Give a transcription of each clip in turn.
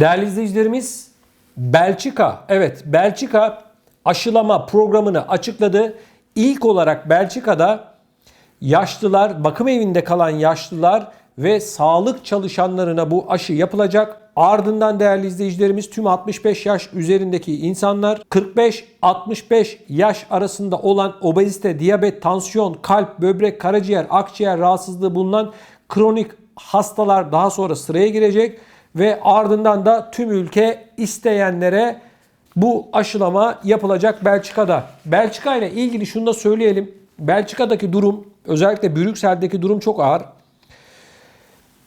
Değerli izleyicilerimiz, Belçika, evet Belçika aşılama programını açıkladı. İlk olarak Belçika'da yaşlılar, bakım evinde kalan yaşlılar ve sağlık çalışanlarına bu aşı yapılacak. Ardından değerli izleyicilerimiz tüm 65 yaş üzerindeki insanlar 45-65 yaş arasında olan obezite, diyabet, tansiyon, kalp, böbrek, karaciğer, akciğer rahatsızlığı bulunan kronik hastalar daha sonra sıraya girecek ve ardından da tüm ülke isteyenlere bu aşılama yapılacak Belçika'da. Belçika ile ilgili şunu da söyleyelim. Belçika'daki durum özellikle Brüksel'deki durum çok ağır.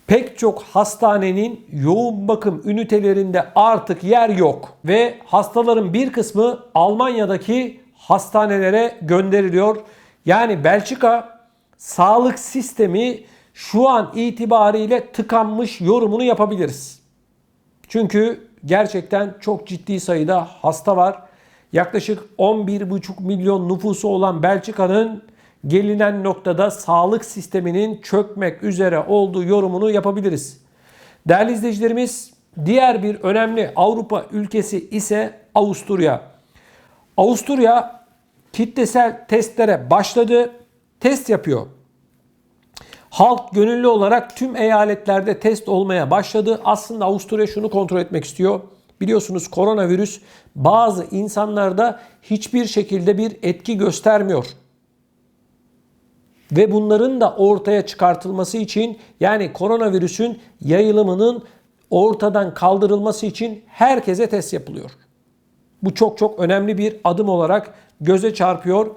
Pek çok hastanenin yoğun bakım ünitelerinde artık yer yok ve hastaların bir kısmı Almanya'daki hastanelere gönderiliyor. Yani Belçika sağlık sistemi şu an itibariyle tıkanmış yorumunu yapabiliriz. Çünkü gerçekten çok ciddi sayıda hasta var. Yaklaşık 11,5 milyon nüfusu olan Belçika'nın gelinen noktada sağlık sisteminin çökmek üzere olduğu yorumunu yapabiliriz. Değerli izleyicilerimiz, diğer bir önemli Avrupa ülkesi ise Avusturya. Avusturya kitlesel testlere başladı. Test yapıyor. Halk gönüllü olarak tüm eyaletlerde test olmaya başladı. Aslında Avusturya şunu kontrol etmek istiyor. Biliyorsunuz koronavirüs bazı insanlarda hiçbir şekilde bir etki göstermiyor. Ve bunların da ortaya çıkartılması için yani koronavirüsün yayılımının ortadan kaldırılması için herkese test yapılıyor. Bu çok çok önemli bir adım olarak göze çarpıyor.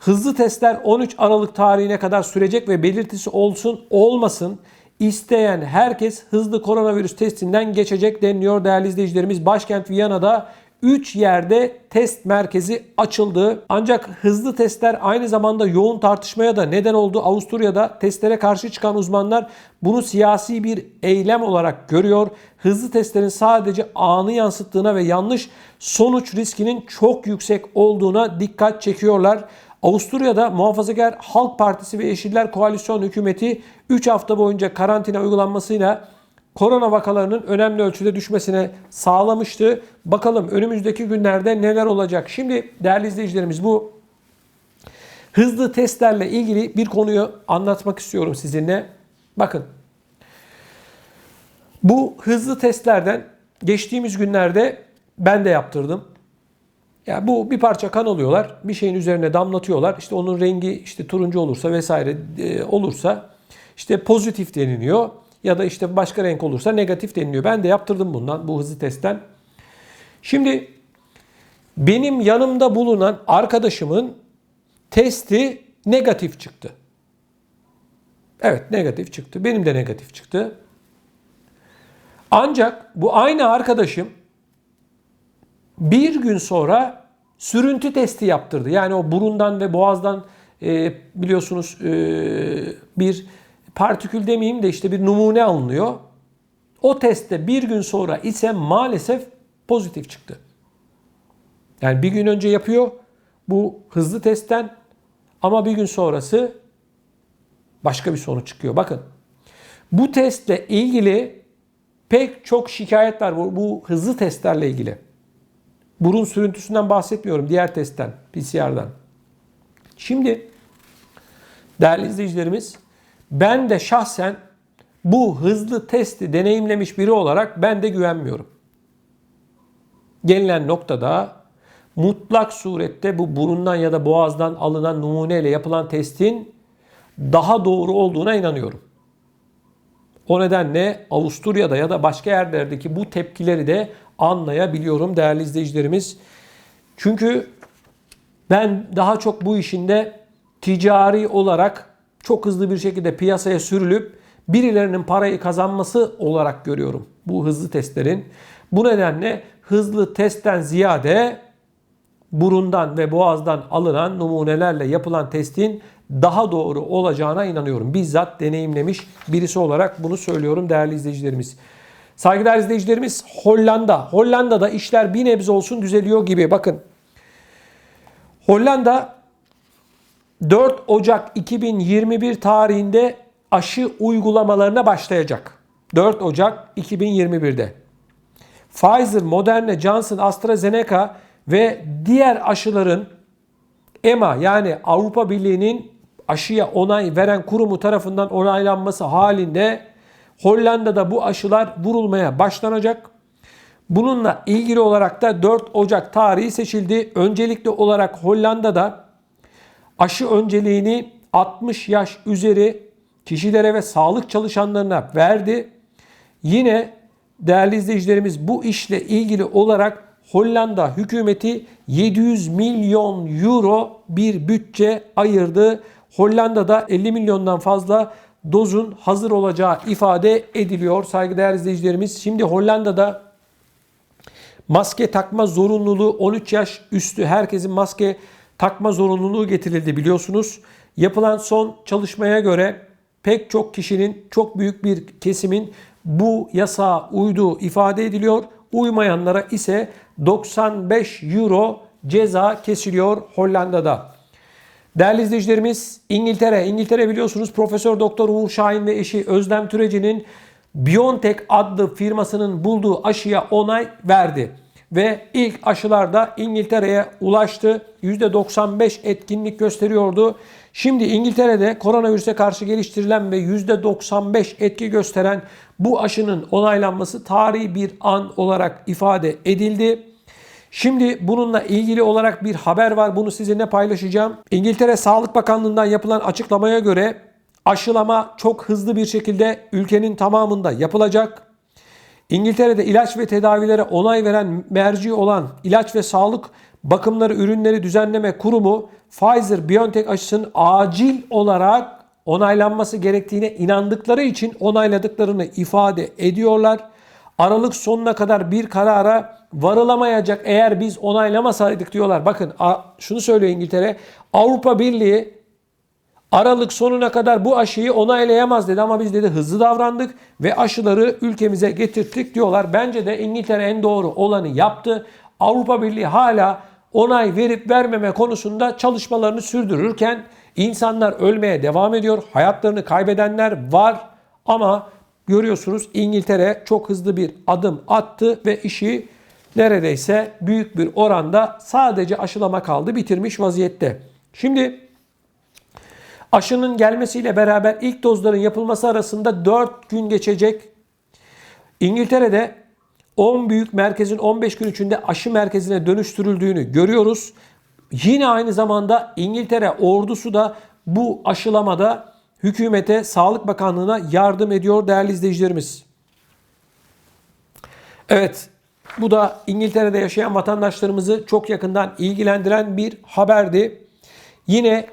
Hızlı testler 13 Aralık tarihine kadar sürecek ve belirtisi olsun olmasın isteyen herkes hızlı koronavirüs testinden geçecek deniliyor değerli izleyicilerimiz. Başkent Viyana'da 3 yerde test merkezi açıldı. Ancak hızlı testler aynı zamanda yoğun tartışmaya da neden oldu. Avusturya'da testlere karşı çıkan uzmanlar bunu siyasi bir eylem olarak görüyor. Hızlı testlerin sadece anı yansıttığına ve yanlış sonuç riskinin çok yüksek olduğuna dikkat çekiyorlar. Avusturya'da Muhafazakar Halk Partisi ve Yeşiller Koalisyon Hükümeti 3 hafta boyunca karantina uygulanmasıyla korona vakalarının önemli ölçüde düşmesine sağlamıştı. Bakalım önümüzdeki günlerde neler olacak? Şimdi değerli izleyicilerimiz bu hızlı testlerle ilgili bir konuyu anlatmak istiyorum sizinle. Bakın bu hızlı testlerden geçtiğimiz günlerde ben de yaptırdım. Ya bu bir parça kan alıyorlar, bir şeyin üzerine damlatıyorlar. İşte onun rengi işte turuncu olursa vesaire e, olursa işte pozitif deniliyor ya da işte başka renk olursa negatif deniliyor. Ben de yaptırdım bundan bu hızlı testten. Şimdi benim yanımda bulunan arkadaşımın testi negatif çıktı. Evet negatif çıktı. Benim de negatif çıktı. Ancak bu aynı arkadaşım bir gün sonra sürüntü testi yaptırdı. Yani o burundan ve boğazdan e, biliyorsunuz e, bir partikül demeyeyim de işte bir numune alınıyor. O testte bir gün sonra ise maalesef pozitif çıktı. Yani bir gün önce yapıyor bu hızlı testten ama bir gün sonrası başka bir sonuç çıkıyor. Bakın bu testle ilgili pek çok şikayet var bu, bu hızlı testlerle ilgili. Burun sürüntüsünden bahsetmiyorum. Diğer testten, PCR'dan. Şimdi değerli izleyicilerimiz ben de şahsen bu hızlı testi deneyimlemiş biri olarak ben de güvenmiyorum. Gelinen noktada mutlak surette bu burundan ya da boğazdan alınan numuneyle yapılan testin daha doğru olduğuna inanıyorum. O nedenle Avusturya'da ya da başka yerlerdeki bu tepkileri de anlayabiliyorum değerli izleyicilerimiz. Çünkü ben daha çok bu işinde ticari olarak çok hızlı bir şekilde piyasaya sürülüp birilerinin parayı kazanması olarak görüyorum bu hızlı testlerin. Bu nedenle hızlı testten ziyade burundan ve boğazdan alınan numunelerle yapılan testin daha doğru olacağına inanıyorum. Bizzat deneyimlemiş birisi olarak bunu söylüyorum değerli izleyicilerimiz. Saygıdeğer izleyicilerimiz Hollanda. Hollanda'da işler bir nebze olsun düzeliyor gibi. Bakın Hollanda 4 Ocak 2021 tarihinde aşı uygulamalarına başlayacak. 4 Ocak 2021'de. Pfizer, Moderna, Johnson, AstraZeneca ve diğer aşıların EMA yani Avrupa Birliği'nin aşıya onay veren kurumu tarafından onaylanması halinde Hollanda'da bu aşılar vurulmaya başlanacak. Bununla ilgili olarak da 4 Ocak tarihi seçildi. Öncelikli olarak Hollanda'da aşı önceliğini 60 yaş üzeri kişilere ve sağlık çalışanlarına verdi. Yine değerli izleyicilerimiz bu işle ilgili olarak Hollanda hükümeti 700 milyon euro bir bütçe ayırdı. Hollanda'da 50 milyondan fazla dozun hazır olacağı ifade ediliyor saygıdeğer izleyicilerimiz. Şimdi Hollanda'da maske takma zorunluluğu 13 yaş üstü herkesin maske takma zorunluluğu getirildi biliyorsunuz. Yapılan son çalışmaya göre pek çok kişinin çok büyük bir kesimin bu yasağa uyduğu ifade ediliyor. Uymayanlara ise 95 euro ceza kesiliyor Hollanda'da. Değerli izleyicilerimiz İngiltere. İngiltere biliyorsunuz Profesör Doktor Uğur Şahin ve eşi Özlem Türeci'nin BioNTech adlı firmasının bulduğu aşıya onay verdi. Ve ilk aşılar da İngiltere'ye ulaştı. %95 etkinlik gösteriyordu. Şimdi İngiltere'de koronavirüse karşı geliştirilen ve %95 etki gösteren bu aşının onaylanması tarihi bir an olarak ifade edildi. Şimdi bununla ilgili olarak bir haber var. Bunu sizinle paylaşacağım. İngiltere Sağlık Bakanlığı'ndan yapılan açıklamaya göre aşılama çok hızlı bir şekilde ülkenin tamamında yapılacak. İngiltere'de ilaç ve tedavilere onay veren merci olan ilaç ve sağlık bakımları ürünleri düzenleme kurumu Pfizer-BioNTech aşısının acil olarak onaylanması gerektiğine inandıkları için onayladıklarını ifade ediyorlar. Aralık sonuna kadar bir karara varılamayacak eğer biz onaylamasaydık diyorlar. Bakın şunu söylüyor İngiltere. Avrupa Birliği Aralık sonuna kadar bu aşıyı onaylayamaz dedi ama biz dedi hızlı davrandık ve aşıları ülkemize getirttik diyorlar. Bence de İngiltere en doğru olanı yaptı. Avrupa Birliği hala onay verip vermeme konusunda çalışmalarını sürdürürken insanlar ölmeye devam ediyor. Hayatlarını kaybedenler var ama görüyorsunuz İngiltere çok hızlı bir adım attı ve işi neredeyse büyük bir oranda sadece aşılama kaldı bitirmiş vaziyette. Şimdi aşının gelmesiyle beraber ilk dozların yapılması arasında 4 gün geçecek. İngiltere'de 10 büyük merkezin 15 gün içinde aşı merkezine dönüştürüldüğünü görüyoruz. Yine aynı zamanda İngiltere ordusu da bu aşılamada hükümete, Sağlık Bakanlığı'na yardım ediyor değerli izleyicilerimiz. Evet, bu da İngiltere'de yaşayan vatandaşlarımızı çok yakından ilgilendiren bir haberdi. Yine